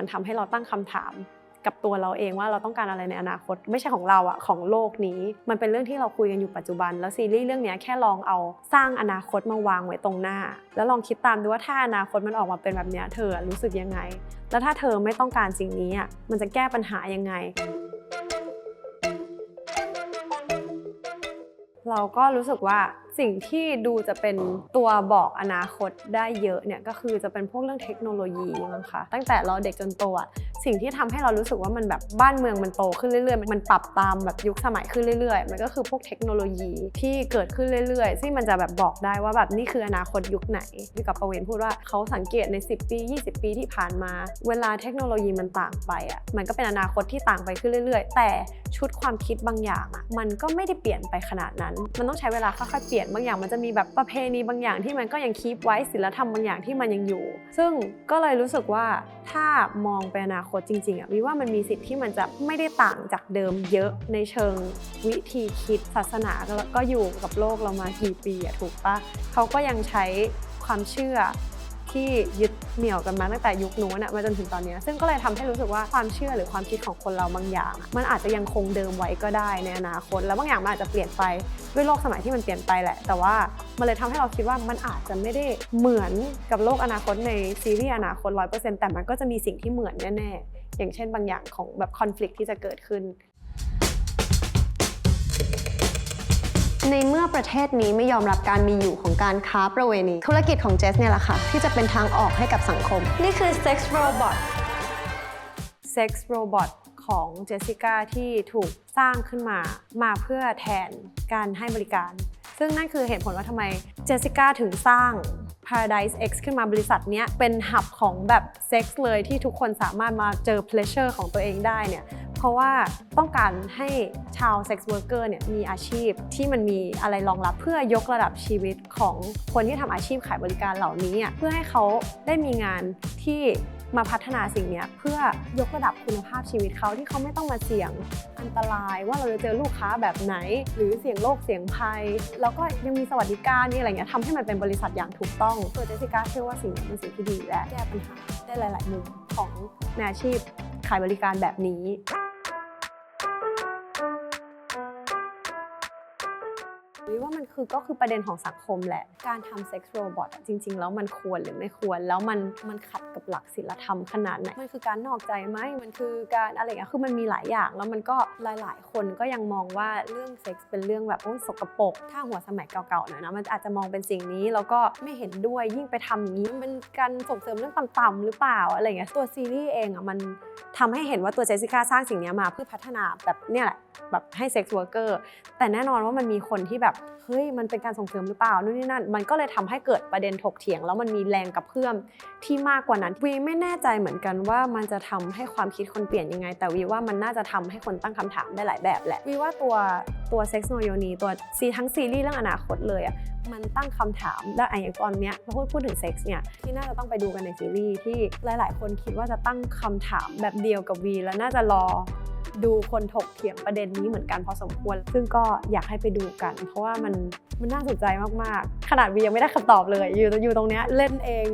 มันทำให้เราตั้งคำถามกับตัวเราเองว่าเราต้องการอะไรในอนาคต ไม่ใช่ของเราอะของโลกนี้ มันเป็นเรื่องที่เราคุยกันอยู่ปัจจุบัน แล้วซีรีส์เรื่องนี้แค่ลองเอาสร้างอนาคตมาวางไว้ตรงหน้า แล้วลองคิดตามดูว่าถ้าอนาคตมันออกมาเป็นแบบนี้เธอรู้สึกยังไง แล้วถ้าเธอไม่ต้องการสิ่งนี้อะมันจะแก้ปัญหายังไง เราก็รู้สึกว่าสิ่งที่ดูจะเป็นตัวบอกอนาคตได้เยอะเนี่ยก็คือจะเป็นพวกเรื่องเทคโนโลยีมั้งคะตั้งแต่เราเด็กจนโตอะสิ่งที่ทำให้เรารู้สึกว่ามันแบบบ้านเมืองมันโตขึ้นเรื่อยๆ มันปรับตามแบบยุคสมัยขึ้นเรื่อยๆ มันก็คือพวกเทคโนโลยีที่เกิดขึ้นเรื่อยๆ ซึ่งมันจะแบบบอกได้ว่าแบบนี่คืออนาคตยุคไหนที่กับประเวนพูดว่าเขาสังเกตใน 10 ปี 20 ปีที่ผ่านมา เวลาเทคโนโลยีมันต่างไปอะมันก็เป็นอนาคตที่ต่างไปขึ้นเรื่อย ๆ แต่ชุดความคิดบางอย่างอะมันก็ไม่ได้เปลี่ยนไปขนาดนั้น มันต้องใช้เวลาค่อยๆเปลี่ยนบางอย่างมันจะมีแบบประเพณีบางอย่างที่มันก็ยังคีปไว้ศิลธรรมบางอย่างที่มันยังอยู่ ซึ่งก็เลยรู้สึกว่าถ้ามองไปอนาคตจริงๆอะวิว่ามันมีสิทธิ์ที่มันจะไม่ได้ต่างจากเดิมเยอะในเชิงวิธีคิดศาสนาก็อยู่กับโลกเรามากี่ปีอะถูกปะเขาก็ยังใช้ความเชื่อ ที่ยึดเหนี่ยวกันมาตั้งแต่ยุคนู้นอะมาจนถึงตอนนี้ ซึ่งก็เลยทำให้รู้สึกว่าความเชื่อหรือความคิดของคนเราบางอย่าง มันอาจจะยังคงเดิมไว้ก็ได้ในอนาคต แล้วบางอย่างมันอาจจะเปลี่ยนไปด้วยโลกสมัยที่มันเปลี่ยนไปแหละ แต่ว่ามันเลยทำให้เราคิดว่ามันอาจจะไม่ได้เหมือนกับโลกอนาคตในซีรีส์อนาคต 100%แต่มันก็จะมีสิ่งที่เหมือนแน่ๆอย่างเช่นบางอย่างของแบบคอน FLICT ที่จะเกิดขึ้น ในเมื่อประเทศนี้ไม่ยอมรับการมีอยู่ของการค้าประเวณี ธุรกิจของเจสเนี่ยแหละค่ะ ที่จะเป็นทางออกให้กับสังคม นี่คือ Sex Robot Sex Robot ของเจสสิก้าที่ถูกสร้างขึ้นมา มาเพื่อแทนการให้บริการ ซึ่งนั่นคือเหตุผลว่าทำไมเจสสิก้าถึงสร้าง Paradise X ขึ้นมาบริษัทนี้เป็นหับของแบบเซ็กส์เลยที่ทุกคนสามารถมาเจอ pleasure ของตัวเองได้เนี่ย เพราะว่าต้องการให้ชาวเซ็กซ์เวิร์กเกอร์เนี่ยมีอาชีพที่มันมีอะไรรองรับเพื่อยกระดับชีวิตของคนที่ทำอาชีพขายบริการเหล่านี้อะเพื่อให้เขาได้มีงานที่มาพัฒนาสิ่งนี้เพื่อยกระดับคุณภาพชีวิตเขาที่เขาไม่ต้องมาเสี่ยงอันตราย ว่าเราจะเจอลูกค้าแบบไหน หรือเสี่ยงโรคเสี่ยงภัย แล้วก็ยังมีสวัสดิการนี่อะไรเงี้ยทำให้มันเป็นบริษัทอย่างถูกต้องตัวเจสสิก้าเชื่อว่าสิ่งนี้เป็นสิ่งที่ดีและแก้ปัญหาได้หลาย ๆ มุมของอาชีพขายบริการแบบนี้ วิว่ามันคือก็คือประเด็นของสังคมแหละ การทำเซ็กซ์โรบอทจริง ๆ แล้วมันควรหรือไม่ควร แล้วมันมันขัดกับหลักศีลธรรมขนาดไหน มันคือการนอกใจไหมมันคือการอะไรอย่างเงี้ยคือมันมีหลายอย่าง แล้วมันก็หลาย ๆ คนก็ยังมองว่าเรื่องเซ็กซ์เป็นเรื่องแบบโอ้ยสกปรกถ้าหัวสมัยเก่าๆหน่อยนะมันอาจจะมองเป็นสิ่งนี้แล้วก็ไม่เห็นด้วยยิ่งไปทำอย่างนี้มันเป็นการส่งเสริมเรื่องต่ำๆหรือเปล่าอะไรเงี้ยตัวซีรีส์เองอะมันทำให้เห็นว่าตัวเจสสิก้าสร้างสิ่งนี้มาเพื่อพัฒนาแบบเนี่ยแหละแบบให้เซ็กซ์วอร์เกอร์แต่แน่นอนว่ามันมีคนที่แบบเฮ้ยมันเป็นการส่งเสริมหรือเปล่านู่นนี่นั่น มันก็เลยทำให้เกิดประเด็นถกเถียง แล้วมันมีแรงกับเพื่อมที่มากกว่านั้นวีไม่แน่ใจเหมือนกันว่ามันจะทำให้ความคิดคนเปลี่ยนยังไง แต่วีว่ามันน่าจะทำให้คนตั้งคำถามได้หลายแบบแหละวีว่าตัวตัวเซ็กซ์โนโยนีตัวซีทั้งซีรีส์เรื่องอนาคตเลยอะมันตั้งคำถามและอะอย่างตอนเนี้ยพูดพูดถึงเซ็กซ์เนี่ยที่น่าจะต้องไปดูกันในซีรีส์ที่หลาย ๆ คนคิดว่าจะตั้งคำถามแบบเดียวกับวีแล้วน่าจะรอ ดูคนถกเถียงประเด็นนี้เหมือนกันพอสมควร ซึ่งก็อยากให้ไปดูกัน เพราะว่ามันมันน่าสนใจมากๆ ขนาดวียังไม่ได้คำตอบเลย อยู่อยู่ตรงเนี้ยเล่นเอง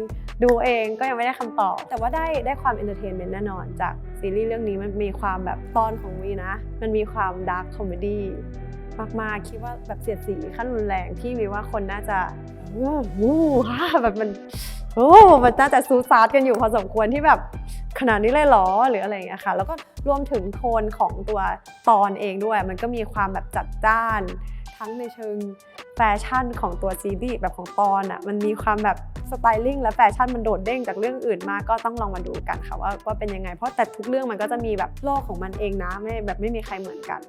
ดูเองก็ยังไม่ได้คำตอบ แต่ว่าได้ได้ความเอนเตอร์เทนเมนต์แน่นอน จากซีรีส์เรื่องนี้มันมีความแบบตอนของวีนะ มันมีความดาร์คคอมเมดี้มากๆ คิดว่าแบบเสียดสีขั้นรุนแรงที่วีว่าคนน่าจะวู้ฮ่าแบบมันโอ้มันน่าจะซูซาร์กันอยู่พอสมควรที่แบบ ขนาดนี้เลยเหรอหรืออะไรอย่างเงี้ยค่ะ แล้วก็รวมถึงโทนของตัวตอนเองด้วย มันก็มีความแบบจัดจ้าน ทั้งในเชิงแฟชั่นของตัวซีรีส์แบบของตอนอะมันมีความแบบสไตลิ่งและแฟชั่นมันโดดเด้งจากเรื่องอื่นมากก็ต้องลองมาดูกันค่ะว่าว่าเป็นยังไง เพราะแต่ทุกเรื่องมันก็จะมีแบบโลกของมันเองนะไม่แบบไม่มีใครเหมือนกัน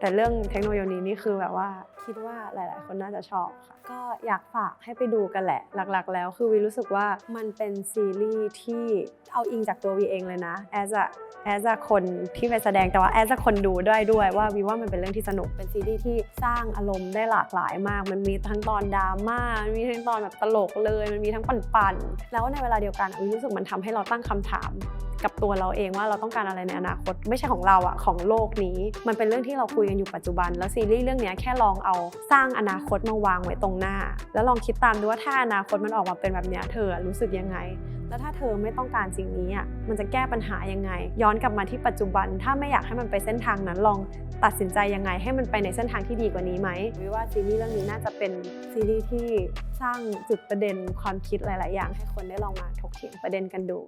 แต่เรื่องเทคโนโลยีนี้คือแบบว่า คิดว่าหลาย ๆ คนน่าจะชอบค่ะ ก็อยากฝากให้ไปดูกันแหละ หลัก ๆ แล้วคือวีรู้สึกว่ามันเป็นซีรีส์ที่เอาอิงจากตัววีเองเลยนะ as a as a คนที่ไปแสดงแต่ว่า as a คนดูด้วยด้วยว่าวีว่ามันเป็นเรื่องที่สนุกเป็นซีรีส์ที่สร้างอารมณ์ได้หลากหลายมาก มันมีทั้งตอนดราม่ามันมีทั้งตอนแบบตลกเลย มันมีทั้งปั่น ๆ แล้วในเวลาเดียวกันวีรู้สึกมันทำให้เราตั้งคำถามกับตัวเราเองว่าเราต้องการอะไรในอนาคต ไม่ใช่ของเราอะของโลกนี้ มันเป็นเรื่องที่เราคุยกันอยู่ปัจจุบัน แล้วซีรีส์เรื่องนี้แค่ลองเอาสร้างอนาคตมาวางไว้ตรงหน้า แล้วลองคิดตามดูว่าถ้าอนาคตมันออกมาเป็นแบบนี้เธอรู้สึกยังไง แล้วถ้าเธอไม่ต้องการสิ่งนี้อะมันจะแก้ปัญหายังไง ย้อนกลับมาที่ปัจจุบัน ถ้าไม่อยากให้มันไปเส้นทางนั้นลองตัดสินใจยังไง ให้มันไปในเส้นทางที่ดีกว่านี้ไหมวิว่าซีรีส์เรื่องนี้น่าจะเป็นซีรีส์ที่สร้างจุดประเด็นความคิดหลาย ๆ อย่าง ให้คนได้ลองมาถกเถียงประเด็นกันดู